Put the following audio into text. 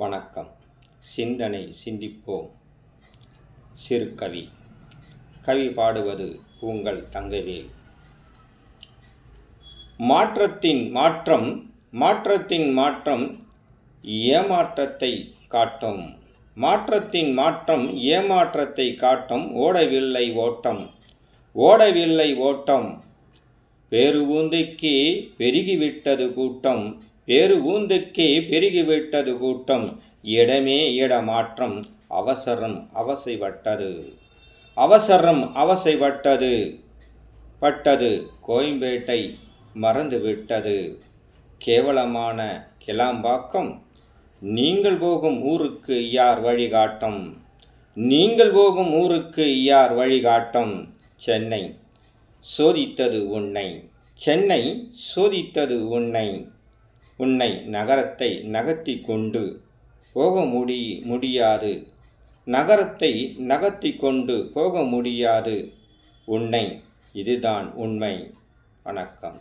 வணக்கம். சிந்தனை சிந்திப்போம். சிறுகவி கவி. பாடுவது உங்கள் தங்கவேல். மாற்றத்தின் மாற்றம் மாற்றத்தின் மாற்றம் ஏமாற்றத்தை காட்டும். மாற்றத்தின் மாற்றம் ஏமாற்றத்தை காட்டும். ஓடவில்லை ஓட்டம் ஓடவில்லை ஓட்டம். பேரு பெருகிவிட்டது கூட்டம். பேரு ஊந்துக்கே பெருகிவிட்டது கூட்டம் இடமே இடமாற்றம் அவசரம் அவசைப்பட்டது. அவசரம் அவசைப்பட்டது பட்டது கோயம்பேட்டை மறந்துவிட்டது. கேவலமான கிளாம்பாக்கம் நீங்கள் போகும் ஊருக்கு யார் வழிகாட்டம் நீங்கள் போகும் ஊருக்கு யார் வழிகாட்டம் சென்னை சோதித்தது உன்னை சென்னை சோதித்தது உன்னை. உன்னை நகரத்தை நகர்த்தி கொண்டு. போக முடி முடியாது. நகரத்தை நகர்த்தி கொண்டு போக முடியாது. உன்னை இதுதான் உண்மை. வணக்கம்.